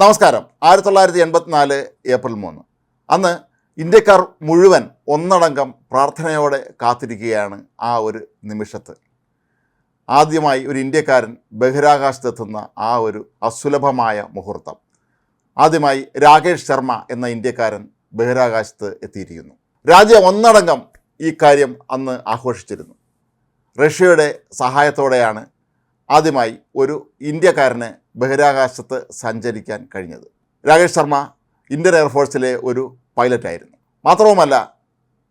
നമസ്കാരം. ആയിരത്തി തൊള്ളായിരത്തി എൺപത്തിനാല് ഏപ്രിൽ മൂന്ന്. അന്ന് ഇന്ത്യക്കാർ മുഴുവൻ ഒന്നടങ്കം പ്രാർത്ഥനയോടെ കാത്തിരിക്കുകയാണ് ആ ഒരു നിമിഷത്ത് ആദ്യമായി ഒരു ഇന്ത്യക്കാരൻ ബഹിരാകാശത്തെത്തുന്ന ആ ഒരു അസുലഭമായ മുഹൂർത്തം. ആദ്യമായി രാകേഷ് ശർമ്മ എന്ന ഇന്ത്യക്കാരൻ ബഹിരാകാശത്ത് എത്തിയിരിക്കുന്നു. രാജ്യം ഒന്നടങ്കം ഈ കാര്യം അന്ന് ആഘോഷിച്ചിരുന്നു. റഷ്യയുടെ സഹായത്തോടെയാണ് ആദ്യമായി ഒരു ഇന്ത്യക്കാരന് ബഹിരാകാശത്ത് സഞ്ചരിക്കാൻ കഴിഞ്ഞത്. രാകേഷ് ശർമ്മ ഇന്ത്യൻ എയർഫോഴ്സിലെ ഒരു പൈലറ്റായിരുന്നു മാത്രവുമല്ല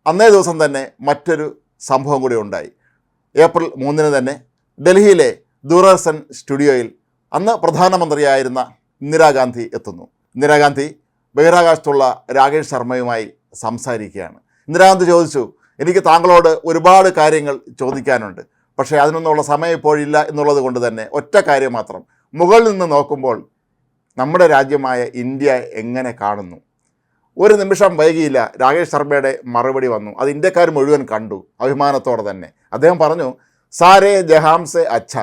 അന്നേ ദിവസം തന്നെ മറ്റൊരു സംഭവം കൂടി ഉണ്ടായി. ഏപ്രിൽ മൂന്നിന് തന്നെ ഡൽഹിയിലെ ദൂരദർശൻ സ്റ്റുഡിയോയിൽ അന്ന് പ്രധാനമന്ത്രിയായിരുന്ന ഇന്ദിരാഗാന്ധി എത്തുന്നു. ഇന്ദിരാഗാന്ധി ബഹിരാകാശത്തുള്ള രാകേഷ് ശർമ്മയുമായി സംസാരിക്കുകയാണ്. ഇന്ദിരാഗാന്ധി ചോദിച്ചു എനിക്ക് താങ്കളോട് ഒരുപാട് കാര്യങ്ങൾ ചോദിക്കാനുണ്ട്. പക്ഷേ അതിനൊന്നുള്ള സമയം ഇപ്പോഴില്ല എന്നുള്ളത് കൊണ്ട് തന്നെ ഒറ്റ കാര്യം മാത്രം. മുകളിൽ നിന്ന് നോക്കുമ്പോൾ നമ്മുടെ രാജ്യമായ ഇന്ത്യ എങ്ങനെ കാണുന്നു? ഒരു നിമിഷം വൈകിയില്ല രാകേഷ് ശർമ്മയുടെ മറുപടി വന്നു. അത് ഇന്ത്യക്കാർ മുഴുവൻ കണ്ടു അഭിമാനത്തോടെ തന്നെ. അദ്ദേഹം പറഞ്ഞു സാരേ ജഹാംസെ അച്ഛ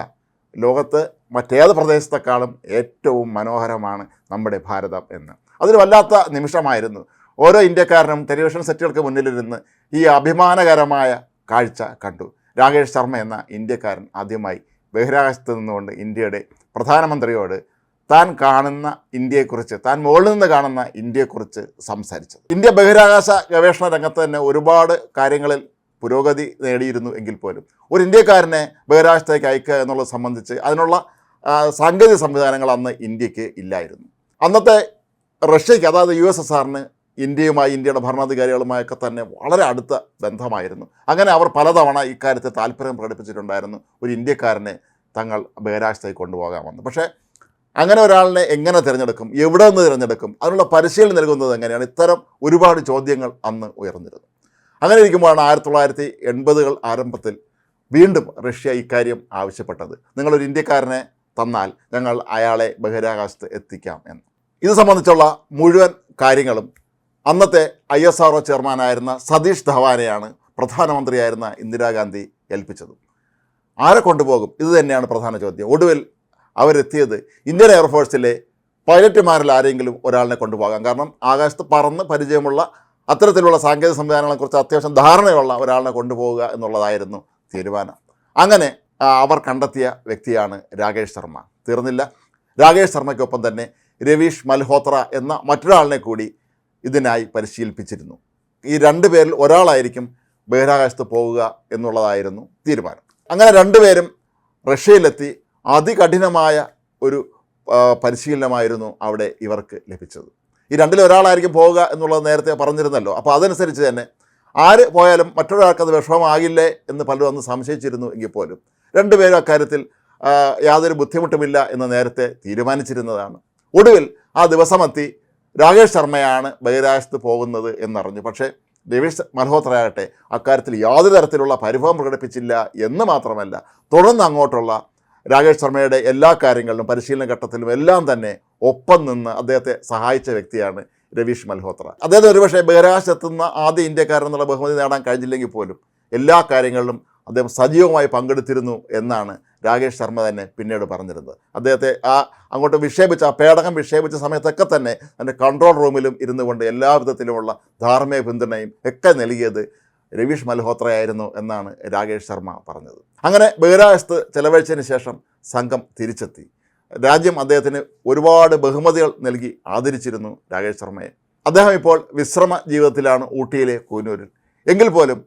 ലോകത്ത് മറ്റേത് പ്രദേശത്തെക്കാളും ഏറ്റവും മനോഹരമാണ് നമ്മുടെ ഭാരതം എന്ന്. അതൊരു വല്ലാത്ത നിമിഷമായിരുന്നു. ഓരോ ഇന്ത്യക്കാരനും ടെലിവിഷൻ സെറ്റുകൾക്ക് മുന്നിലിരുന്ന് ഈ അഭിമാനകരമായ കാഴ്ച കണ്ടു. രാകേഷ് ശർമ്മ എന്ന ഇന്ത്യക്കാരൻ ആദ്യമായി ബഹിരാകാശത്ത് നിന്നുകൊണ്ട് ഇന്ത്യയുടെ പ്രധാനമന്ത്രിയോട് താൻ കാണുന്ന ഇന്ത്യയെക്കുറിച്ച് താൻ മുകളിൽ നിന്ന് കാണുന്ന ഇന്ത്യയെക്കുറിച്ച് സംസാരിച്ചത്. ഇന്ത്യ ബഹിരാകാശ ഗവേഷണ രംഗത്ത് തന്നെ ഒരുപാട് കാര്യങ്ങളിൽ പുരോഗതി നേടിയിരുന്നു എങ്കിൽ പോലും. ഒരു ഇന്ത്യക്കാരനെ ബഹിരാകാശത്തേക്ക് അയക്കുക എന്നുള്ളത് സംബന്ധിച്ച് അതിനുള്ള സാങ്കേതിക സംവിധാനങ്ങൾ അന്ന് ഇന്ത്യയ്ക്ക് ഇല്ലായിരുന്നു. അന്നത്തെ റഷ്യയ്ക്ക് അതായത് യു എസ് എസ് ആറിന് ഇന്ത്യയുമായി ഇന്ത്യയുടെ ഭരണാധികാരികളുമായൊക്കെ തന്നെ വളരെ അടുത്ത ബന്ധമായിരുന്നു. അങ്ങനെ അവർ പലതവണ ഇക്കാര്യത്തെ താല്പര്യം പ്രകടിപ്പിച്ചിട്ടുണ്ടായിരുന്നു. ഒരു ഇന്ത്യക്കാരനെ തങ്ങൾ ബഹിരാകാശത്തേക്ക് കൊണ്ടുപോകാമെന്ന് പക്ഷേ അങ്ങനെ ഒരാളിനെ എങ്ങനെ തിരഞ്ഞെടുക്കും എവിടെ നിന്ന് തിരഞ്ഞെടുക്കും അതിനുള്ള പരിശീലനം നൽകുന്നത് എങ്ങനെയാണ് ഇത്തരം ഒരുപാട് ചോദ്യങ്ങൾ അന്ന് ഉയർന്നിരുന്നു. അങ്ങനെ ഇരിക്കുമ്പോഴാണ് ആയിരത്തി തൊള്ളായിരത്തി എൺപതുകൾ ആരംഭത്തിൽ വീണ്ടും റഷ്യ ഇക്കാര്യം ആവശ്യപ്പെട്ടത്. നിങ്ങളൊരു ഇന്ത്യക്കാരനെ തന്നാൽ ഞങ്ങൾ അയാളെ ബഹിരാകാശത്ത് എത്തിക്കാം എന്ന്. ഇത് സംബന്ധിച്ചുള്ള മുഴുവൻ കാര്യങ്ങളും അന്നത്തെ ഐ എസ് ആർ ഒ ചെയർമാനായിരുന്ന സതീഷ് ധവാനെയാണ് പ്രധാനമന്ത്രിയായിരുന്ന ഇന്ദിരാഗാന്ധി ഏൽപ്പിച്ചത്. ആരെ കൊണ്ടുപോകും? ഇത് തന്നെയാണ് പ്രധാന ചോദ്യം. ഒടുവിൽ അവരെത്തിയത് ഇന്ത്യൻ എയർഫോഴ്സിലെ പൈലറ്റുമാരിൽ ആരെങ്കിലും ഒരാളിനെ കൊണ്ടുപോകാം. കാരണം ആകാശത്ത് പറന്ന് പരിചയമുള്ള അത്തരത്തിലുള്ള സാങ്കേതിക സംവിധാനങ്ങളെക്കുറിച്ച് അത്യാവശ്യം ധാരണയുള്ള ഒരാളിനെ കൊണ്ടുപോകുക എന്നുള്ളതായിരുന്നു തീരുമാനം. അങ്ങനെ അവർ കണ്ടെത്തിയ വ്യക്തിയാണ് രാകേഷ് ശർമ്മ. തീർന്നില്ല. രാകേഷ് ശർമ്മയ്ക്കൊപ്പം തന്നെ രവീഷ് മൽഹോത്ര എന്ന മറ്റൊരാളിനെ കൂടി ഇതിനായി പരിശീലിപ്പിച്ചിരുന്നു. ഈ രണ്ട് പേരിൽ ഒരാളായിരിക്കും ബഹിരാകാശത്ത് പോവുക എന്നുള്ളതായിരുന്നു തീരുമാനം. അങ്ങനെ രണ്ടുപേരും റഷ്യയിലെത്തി അതികഠിനമായ ഒരു പരിശീലനമായിരുന്നു അവിടെ ഇവർക്ക് ലഭിച്ചത്. ഈ രണ്ടിൽ ഒരാളായിരിക്കും പോവുക എന്നുള്ളത് നേരത്തെ പറഞ്ഞിരുന്നല്ലോ. അപ്പോൾ അതനുസരിച്ച് തന്നെ ആര് പോയാലും മറ്റൊരാൾക്ക് അത് വിഷമമാകില്ലേ എന്ന് പലരും അന്ന് സംശയിച്ചിരുന്നു എങ്കിൽ പോലും രണ്ടുപേരും അക്കാര്യത്തിൽ യാതൊരു ബുദ്ധിമുട്ടുമില്ല എന്ന് നേരത്തെ തീരുമാനിച്ചിരുന്നതാണ്. ഒടുവിൽ ആ ദിവസമെത്തി രാകേഷ് ശർമ്മയാണ് ബഹിരാകാശത്ത് പോകുന്നത് എന്നറിഞ്ഞു. പക്ഷേ രവീഷ് മൽഹോത്രയാകട്ടെ അക്കാര്യത്തിൽ യാതൊരു തരത്തിലുള്ള പരിഭവം പ്രകടിപ്പിച്ചില്ല എന്ന് മാത്രമല്ല തുടർന്ന് അങ്ങോട്ടുള്ള രാകേഷ് ശർമ്മയുടെ എല്ലാ കാര്യങ്ങളിലും പരിശീലന ഘട്ടത്തിലും എല്ലാം തന്നെ ഒപ്പം നിന്ന് അദ്ദേഹത്തെ സഹായിച്ച വ്യക്തിയാണ് രവീഷ് മൽഹോത്ര. അദ്ദേഹം ഒരുപക്ഷെ ബഹിരാകാശത്തെത്തുന്ന ആദ്യ ഇന്ത്യക്കാരെന്നുള്ള ബഹുമതി നേടാൻ കഴിഞ്ഞില്ലെങ്കിൽ പോലും എല്ലാ കാര്യങ്ങളിലും അദ്ദേഹം സജീവമായി പങ്കെടുത്തിരുന്നു എന്നാണ് രാകേഷ് ശർമ്മ തന്നെ പിന്നീട് പറഞ്ഞിരുന്നത്. അദ്ദേഹത്തെ ആ അങ്ങോട്ട് വിക്ഷേപിച്ച ആ പേടകം വിക്ഷേപിച്ച സമയത്തൊക്കെ തന്നെ അതിന്റെ കൺട്രോൾ റൂമിലും ഇരുന്നു കൊണ്ട് എല്ലാ വിധത്തിലുമുള്ള ധാർമ്മിക പിന്തുണയും ഒക്കെ നൽകിയത് രവീഷ് മൽഹോത്രയായിരുന്നു എന്നാണ് രാകേഷ് ശർമ്മ പറഞ്ഞത്. അങ്ങനെ ബഹിരാകാശത്ത് ചെലവഴിച്ചതിന് ശേഷം സംഘം തിരിച്ചെത്തി. രാജ്യം അദ്ദേഹത്തിന് ഒരുപാട് ബഹുമതികൾ നൽകി ആദരിച്ചിരുന്നു രാകേഷ് ശർമ്മയെ. അദ്ദേഹം ഇപ്പോൾ വിശ്രമ ജീവിതത്തിലാണ് ഊട്ടിയിലെ കൂനൂരിൽ. എങ്കിൽ പോലും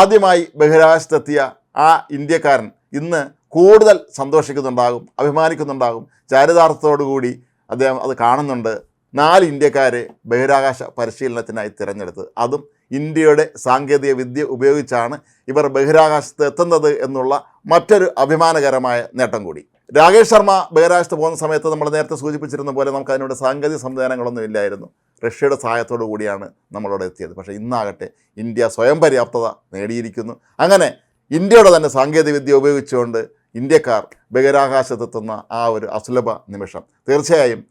ആദ്യമായി ബഹിരാകാശത്തെത്തിയ ആ ഇന്ത്യക്കാരൻ ഇന്ന് കൂടുതൽ സന്തോഷിക്കുന്നുണ്ടാകും അഭിമാനിക്കുന്നുണ്ടാകും. ചാരിതാർത്ഥത്തോടുകൂടി അദ്ദേഹം അത് കാണുന്നുണ്ട്. നാല് ഇന്ത്യക്കാരെ ബഹിരാകാശ പരിശീലനത്തിനായി തിരഞ്ഞെടുത്തത്. അതും ഇന്ത്യയുടെ സാങ്കേതിക വിദ്യ ഉപയോഗിച്ചാണ് ഇവർ ബഹിരാകാശത്ത് എത്തുന്നത് എന്നുള്ള മറ്റൊരു അഭിമാനകരമായ നേട്ടം കൂടി. രാകേഷ് ശർമ്മ ബഹിരാകാശത്ത് പോകുന്ന സമയത്ത് നമ്മൾ നേരത്തെ സൂചിപ്പിച്ചിരുന്ന പോലെ നമുക്ക് അതിനോട് സാങ്കേതിക സംവിധാനങ്ങളൊന്നും ഇല്ലായിരുന്നു. റഷ്യയുടെ സഹായത്തോടു കൂടിയാണ് നമ്മളവിടെ എത്തിയത്. പക്ഷേ ഇന്നാകട്ടെ ഇന്ത്യ സ്വയം പര്യാപ്തത നേടിയിരിക്കുന്നു. അങ്ങനെ ഇന്ത്യയുടെ തന്നെ സാങ്കേതിക വിദ്യ ഉപയോഗിച്ചുകൊണ്ട് ഇന്ത്യക്കാർ ബഹിരാകാശത്തെത്തുന്ന ആ ഒരു അസുലഭ നിമിഷം. തീർച്ചയായും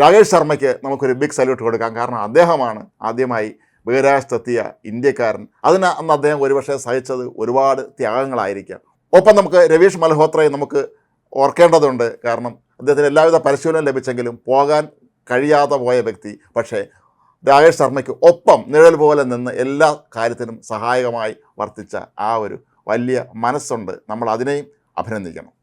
രാകേഷ് ശർമ്മയ്ക്ക് നമുക്കൊരു ബിഗ് സല്യൂട്ട് കൊടുക്കാം. കാരണം അദ്ദേഹമാണ് ആദ്യമായി ബഹിരാകാശത്തെത്തിയ ഇന്ത്യക്കാരൻ. അതിന് അന്ന് അദ്ദേഹം ഒരുപക്ഷെ സഹിച്ചത് ഒരുപാട് ത്യാഗങ്ങളായിരിക്കാം. ഒപ്പം നമുക്ക് രവീഷ് മൽഹോത്രയെ നമുക്ക് ഓർക്കേണ്ടതുണ്ട്. കാരണം അദ്ദേഹത്തിന് എല്ലാവിധ പരിശീലനം ലഭിച്ചെങ്കിലും പോകാൻ കഴിയാതെ പോയ വ്യക്തി. പക്ഷേ രാകേഷ് ശർമ്മയ്ക്ക് ഒപ്പം നിഴൽ പോലെ നിന്ന് എല്ലാ കാര്യത്തിനും സഹായകമായി വർത്തിച്ച ആ ഒരു വലിയ മനസ്സുണ്ട്. നമ്മൾ അതിനെയും അഭിനന്ദിക്കണം